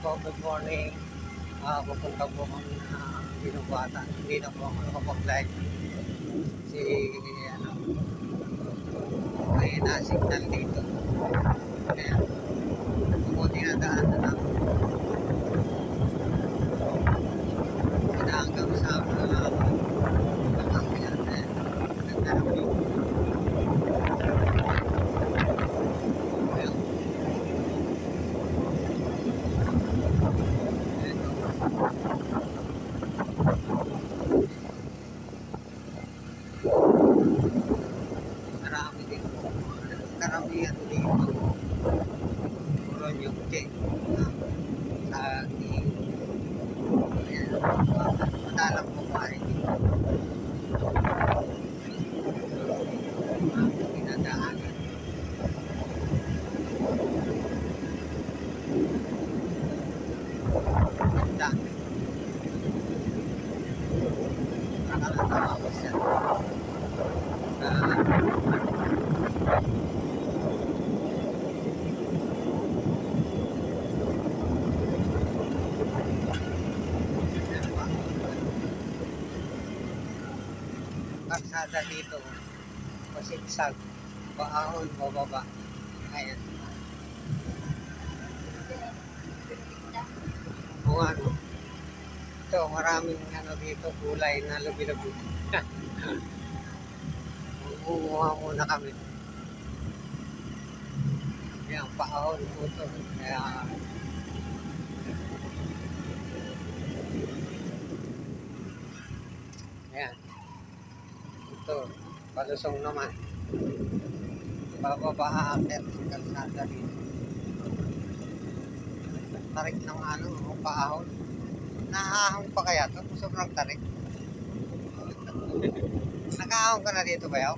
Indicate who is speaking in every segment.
Speaker 1: po, good morning. Ah, pupunta po kami na Binubuatan. Hindi na po ako nakapag-live. Si, ano, may na-signal dito. Kaya, ako dinadaan na lang. Hanggang sa mga pagkakaya na nagdarating. Ayun. Ito. Marami din po. Karamihan dito. Puro yung check. Sa ating Ayan. Madalang po rin dito. Ang pinadaanan. Ah, ba? Kalsada dito. Pasigsag. Paahon, bababa. Ayan. Kung ano. Ito, maraming ano dito, gulay na lubi-lubi. Kumuha muna kami. Ayan, paahon po ito. Kaya, ayan. Ito, palusong naman. Bababa aakyat sa kalsada dito. Tarik ng ano, paahon. Naahon pa kaya ito? Sobrang tarik. Nakaahon ka na dito ba yaw?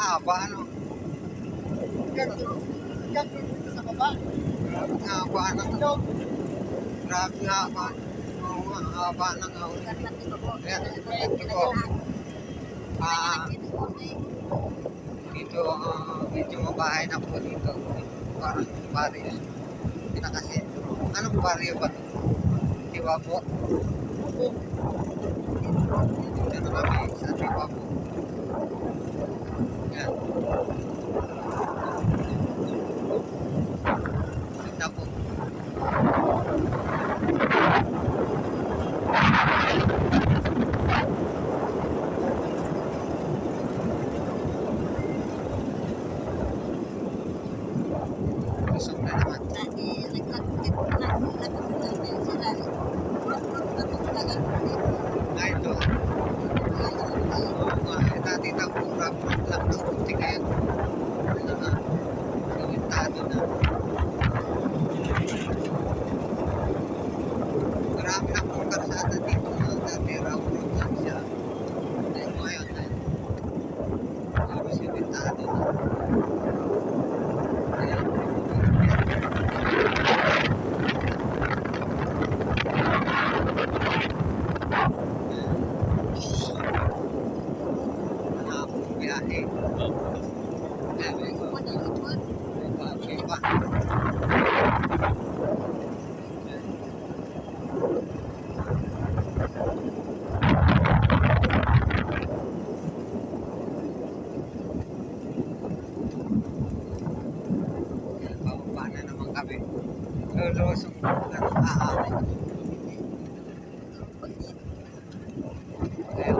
Speaker 1: Ah, ba ano?
Speaker 2: sa baba.
Speaker 1: Grabe nga ba ng
Speaker 2: Ito,
Speaker 1: Grabe nga? Oo nga, haba ng ahon. Ayan, ito po. Ah, dito, ah, medyo mabahay po dito. Parang barrio. Kasi. Anong barrio ba? ito? Diwa po. Dito na sa Diwa. Yan. you. Lulusong ano, aaway. Ayun.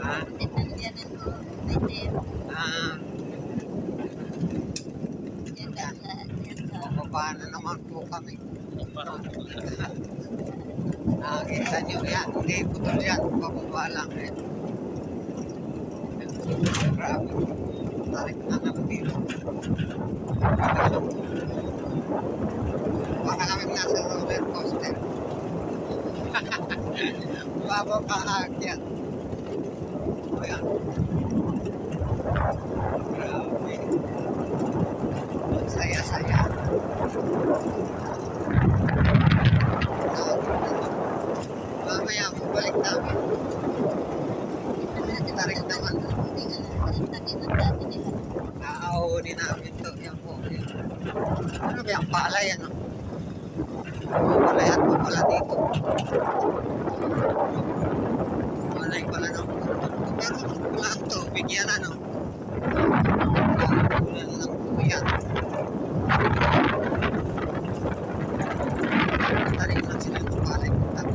Speaker 1: Ah, ah, bababa na naman po kami. Nakakita nyo yan. Hindi putol yan. Bababa lang. Eh. Grabe. Tarik na ng dito. Palusog. Baka kami nasa roller coaster. Bababa aakyat. Ayan. Grabe. Saya-saya. Mamaya, balik namin. Tarik naman. Naahuli namin to. Yan po. Yan. Yung palay, ano? Palayan pa pala dito. Palay pala, no? Pero wala ang tubig yan, ano? Wala na lang po yan. Tarin lang sila ng palay. Ayan.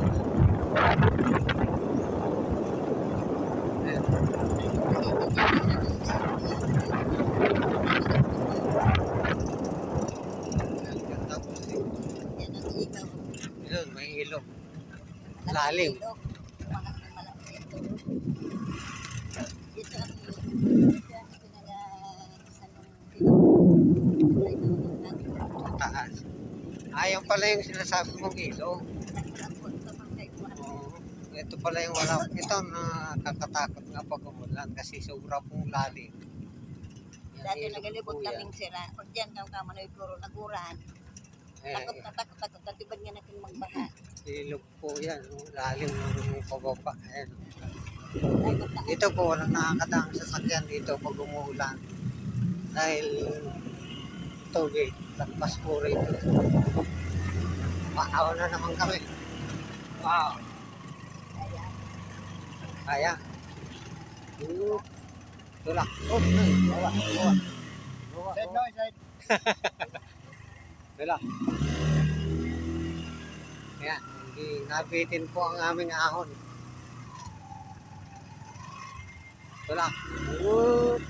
Speaker 1: Ayan, ganda po eh.
Speaker 3: Yan ang ilaw.
Speaker 1: Yun, may ilog. Lalim.
Speaker 3: Ilog. Malaki, malaki. Ito ang ito ang pinaga sa nung
Speaker 1: Taas. Ayan pala yung sinasabi mong ilog. Ito pala yung wala. Ito nakakatakot nga pag umulan kasi sobra pong lalim.
Speaker 3: Dati nagalibot kaming sira. O dyan kang kamanoy puro naguran.
Speaker 1: Eh,
Speaker 3: Takot na takot takot. Dati ba nga natin magbaha?
Speaker 1: ilog po yan. Lalim ng pababa. Ayan. Dito po walang nakakadaang sasakyan dito pag umuulan. Dahil tubig. Lagpas po rito. Maawa na naman kami. Wow. Kaya. Uh, tulak. Oh, bawa, bawa. Bawa, bawa. Wala. Ayan, hindi nabitin po ang aming ahon. Wala. Whoop.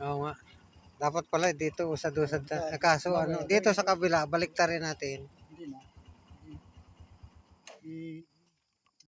Speaker 1: Oo nga. Dapat pala dito usad-usad na. Eh, Kaso ano, dito sa kabila, balik rin natin.
Speaker 2: Hindi na.